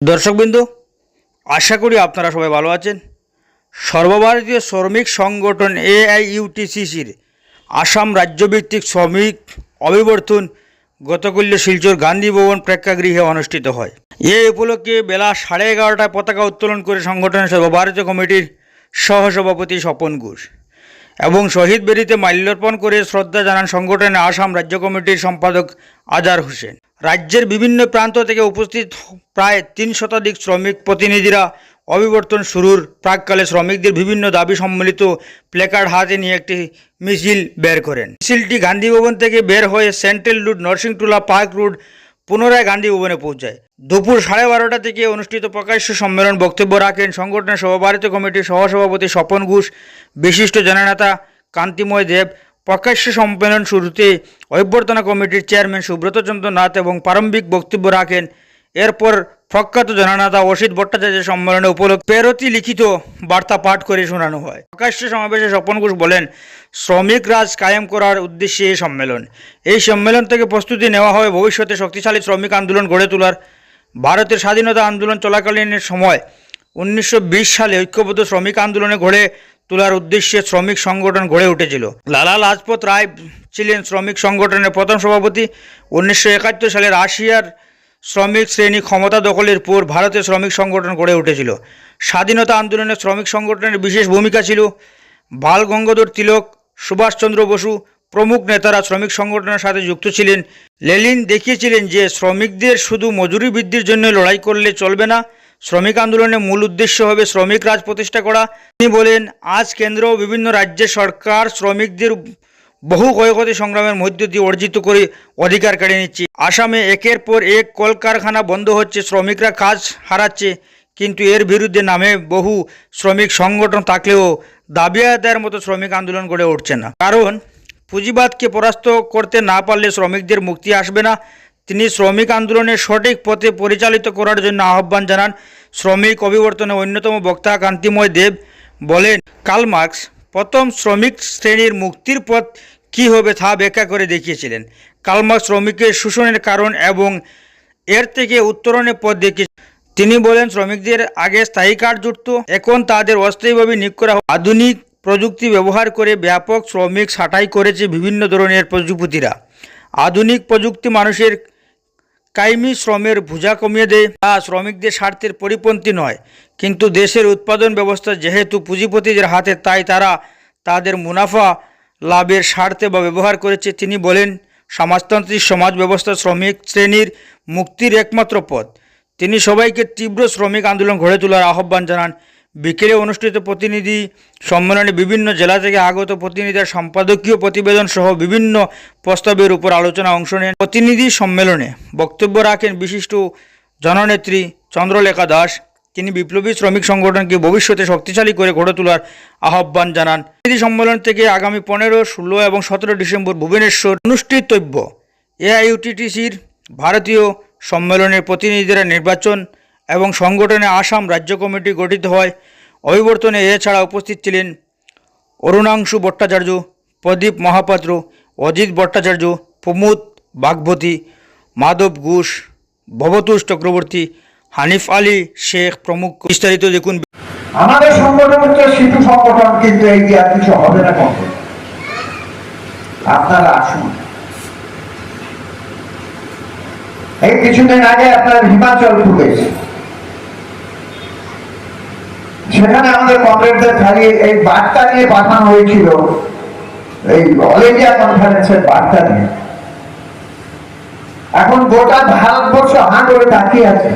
দর্শকবৃন্দ, আশা করি আপনারা সবাই ভালো আছেন। সর্বভারতীয় শ্রমিক সংগঠন এআইইউটিসিসির আসাম রাজ্যভিত্তিক শ্রমিক অভিবর্তন গতকাল্য শিলচর গান্ধী ভবন প্রেক্ষাগৃহে অনুষ্ঠিত হয়। এ উপলক্ষে বেলা সাড়ে এগারোটায় পতাকা উত্তোলন করে সংগঠনের সর্বভারতীয় কমিটির সহসভাপতি স্বপন ঘোষ এবং শহীদ বেদিতে মাল্যর্পণ করে শ্রদ্ধা জানান সংগঠনের আসাম রাজ্য কমিটির সম্পাদক আজার হোসেন। রাজ্যের বিভিন্ন প্রান্ত থেকে উপস্থিত প্রায় তিন শতাধিক শ্রমিক প্রতিনিধিরা অবিবর্তন শুরুর প্রাককালে শ্রমিকদের বিভিন্ন দাবি সম্মিলিত প্লেকার্ড হাতে নিয়ে একটি মিছিল বের করেন। মিছিলটি গান্ধী ভবন থেকে বের হয়ে central route Narsingtula park road পুনরায় গান্ধী ভবনে পৌঁছায়। দুপুর সাড়ে বারোটা থেকে অনুষ্ঠিত প্রকাশ্য সম্মেলন বক্তব্য রাখেন সংগঠনের সর্বভারতীয় কমিটির সহসভাপতি স্বপন ঘোষ, বিশিষ্ট জননেতা কান্তিময় দেব, প্রকাশ্য সম্মেলন শুরুতে অভ্যর্থনা কমিটির চেয়ারম্যান সুব্রত চন্দ্র নাথ এবং প্রারম্ভিক বক্তব্য রাখেন এরপর প্রখ্যাত জননেতা অসিত ভট্টাচার্য সম্মেলনে উপলক্ষে পেরতি লিখিত বার্তা পাঠ করে শোনানো হয়। প্রকাশ্য সমাবেশে স্বপন ঘোষ বলেন, শ্রমিক রাজ কায়েম করার উদ্দেশ্যে এই সম্মেলন। এই সম্মেলন থেকে প্রস্তুতি নেওয়া হয় ভবিষ্যতে শক্তিশালী শ্রমিক আন্দোলন গড়ে তোলার। ভারতের স্বাধীনতা আন্দোলন চলাকালীনের সময়, উনিশশো বিশ সালে ঐক্যবদ্ধ শ্রমিক আন্দোলনে গড়ে তোলার উদ্দেশ্যে শ্রমিক সংগঠন গড়ে উঠেছিল। লালা লাজপত রায় ছিলেন শ্রমিক সংগঠনের প্রথম সভাপতি। উনিশশো একাত্তর সালে রাশিয়ার শ্রমিক শ্রেণি ক্ষমতা দখলের পর ভারতে শ্রমিক সংগঠন গড়ে উঠেছিল। স্বাধীনতা আন্দোলনে শ্রমিক সংগঠনের বিশেষ ভূমিকা ছিল বাল গঙ্গাধর তিলক সুভাষচন্দ্র বসু, প্রমুখ নেতারা শ্রমিক সংগঠনের সাথে যুক্ত ছিলেন। লেলিন দেখিয়েছিলেন যে শ্রমিকদের শুধু মজুরি বৃদ্ধির জন্য লড়াই করলে চলবে না, শ্রমিক আন্দোলনের মূল উদ্দেশ্য হবে শ্রমিক রাজ প্রতিষ্ঠা করা। তিনি বলেন, আজ কেন্দ্র বিভিন্ন রাজ্যের সরকার শ্রমিকদের বহু ক্ষয়ক্ষতি সংগ্রামের মধ্য দিয়ে অর্জিত করে অধিকার কেড়ে নিচ্ছে। আসামে একের পর এক কলকারখানা বন্ধ হচ্ছে, শ্রমিকরা কাজ হারাচ্ছে, কিন্তু এর বিরুদ্ধে নামে বহু শ্রমিক সংগঠন থাকলেও দাবি আদায়ের মতো শ্রমিক আন্দোলন গড়ে উঠছে না। কারণ, পুঁজিবাদকে পরাস্ত করতে না পারলে শ্রমিকদের মুক্তি আসবে না। তিনি শ্রমিক আন্দোলনের সঠিক পথে পরিচালিত করার জন্য আহ্বান জানান। শ্রমিক অভিবর্তনে অন্যতম বক্তা কান্তিময় দেব বলেন কার্ল মার্কস প্রথম শ্রমিক শ্রেণির মুক্তির পথ কী হবে তা ব্যাখ্যা করে দেখিয়েছিলেন। কালমা শ্রমিকের শোষণের কারণ এবং এর থেকে উত্তরণের পথ দেখিয়ে তিনি বলেন, শ্রমিকদের আগে স্থায়ী কার্ড জুটত এখন তাদের অস্থায়ীভাবে নিয়োগ করা। আধুনিক প্রযুক্তি ব্যবহার করে ব্যাপক শ্রমিক ছাঁটাই করেছে বিভিন্ন ধরনের প্রযুক্তিরা। আধুনিক প্রযুক্তি মানুষের কাইমি শ্রমের বোঝা কমিয়ে দেয় তা শ্রমিকদের স্বার্থের পরিপন্থী নয়, কিন্তু দেশের উৎপাদন ব্যবস্থা যেহেতু পুঁজিপতিদের হাতে, তাই তারা তাদের মুনাফা লাভের স্বার্থে বা ব্যবহার করেছে, তিনি বলেন। সমাজতান্ত্রিক সমাজ ব্যবস্থা শ্রমিক শ্রেণির মুক্তির একমাত্র পথ। তিনি সবাইকে তীব্র শ্রমিক আন্দোলন গড়ে তোলার আহ্বান জানান। বিকেলে অনুষ্ঠিত প্রতিনিধি সম্মেলনে বিভিন্ন জেলা থেকে আগত প্রতিনিধিরা সম্পাদকীয় প্রতিবেদন সহ বিভিন্ন প্রস্তাবের উপর আলোচনা অংশ নেন। প্রতিনিধি সম্মেলনে বক্তব্য রাখেন বিশিষ্ট জননেত্রী চন্দ্রলেখা দাস। তিনি বিপ্লবী শ্রমিক সংগঠনকে ভবিষ্যতে শক্তিশালী করে গড়ে তোলার আহ্বান জানান। প্রতিনিধি সম্মেলন থেকে আগামী পনেরো, ষোলো এবং সতেরো ডিসেম্বর ভুবনেশ্বর অনুষ্ঠিতব্য এআইউটিটিসির ভারতীয় সম্মেলনের প্রতিনিধিরা নির্বাচন এবং সংগঠনে আসাম রাজ্য কমিটি গঠিত হয়। অভিবর্তনে এছাড়া উপস্থিত ছিলেন অরুণাংশু ভট্টাচার্য, প্রদীপ মহাপাত্র, অজিত ভট্টাচার্য, প্রমোদ বাগবতী মাধব ঘোষ, ভবতোষ চক্রবর্তী, হানিফ আলী শেখ প্রমুখ। বিস্তারিত দেখুন। আমাদের সংগঠন হচ্ছে শিশু সংগঠন, কিন্তু এই দিয়ে আর কিছু হবে না কখন? আপনারা আসুন। এই কিছুদিন আগে আপনার হিমাচল প্রদেশ। সেখানে আমাদের কংগ্রেসদের খালি এই বার্তা নিয়ে পাঠানো হয়েছিল। এই অল ইন্ডিয়া কনফারেন্সের বার্তা নিয়ে। এখন গোটা ভারতবর্ষ হাঁ করে তাকিয়ে আছে।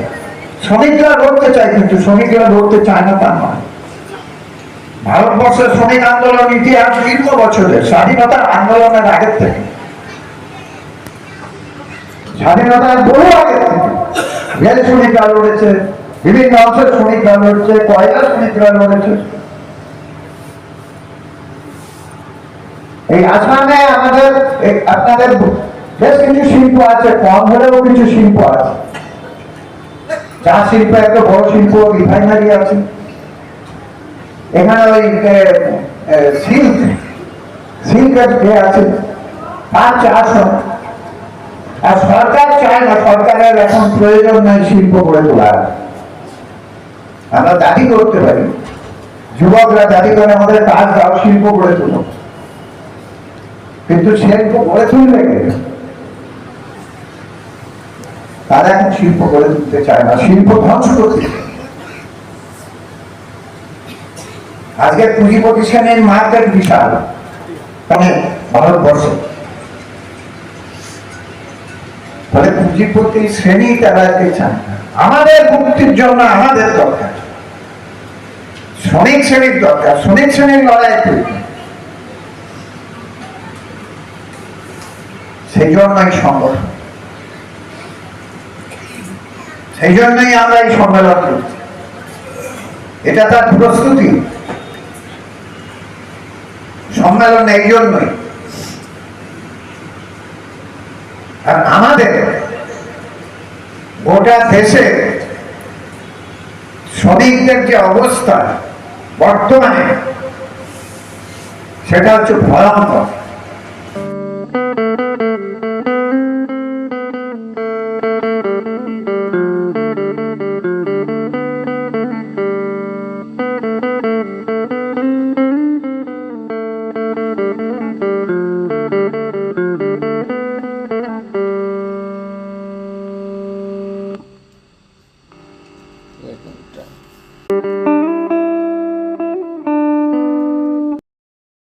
শ্রমিকরা লড়তে চায় কিন্তু শ্রমিকরা লড়তে চায় না তা নয় ভারতবর্ষের শ্রমিক আন্দোলন ইতিহাস দীর্ঘ বছরের স্বাধীনতার আন্দোলনের আগের থেকে। স্বাধীনতার বহু আগের থেকে। রেল শ্রমিকরা লড়েছে। বিভিন্ন অংশের শ্রমিকরা লড়ছে কয়লা শ্রমিকরা লড়েছে এই আসামে আমাদের এই আপনাদের বেশ কিছু শিল্প আছে, কম হলেও কিছু শিল্প আছে। চা শিল্প একটা বড় শিল্প, রিফাইনারি আছে। এখানে ওই সিল্ক সিল্ক আছে, তার চাষ হয়। আর সরকার চায় না, সরকারের এখন প্রয়োজন নাই শিল্প গড়ে তোলার। আমরা দাবি করতে পারি। যুবকরা দাবি করে আমাদের কাজ দাও, শিল্প গড়ে তুলো। কিন্তু শিল্প গড়ে তুলবে তারা এখন শিল্প গড়ে তুলতে চায় না, শিল্প ধ্বংস করতে। আজকে পুঁজি প্রতিষ্ঠানের মার্কেট বিশাল মানে ভারতবর্ষে। ফলে পুঁজিপতি শ্রেণি তারা চান আমাদের মুক্তির জন্য আমাদের দরকার। শ্রমিক শ্রেণির দরকার শ্রমিক শ্রেণির লড়াই। সেই জন্যই সংগঠন। সেই জন্যই আমরা এই সম্মেলন করছি এটা তার প্রস্তুতি। সম্মেলন এই জন্যই। আর আমাদের গোটা দেশে শ্রমিকদের যে অবস্থা বর্তমানে সেটা হচ্ছে ভয়ঙ্কর।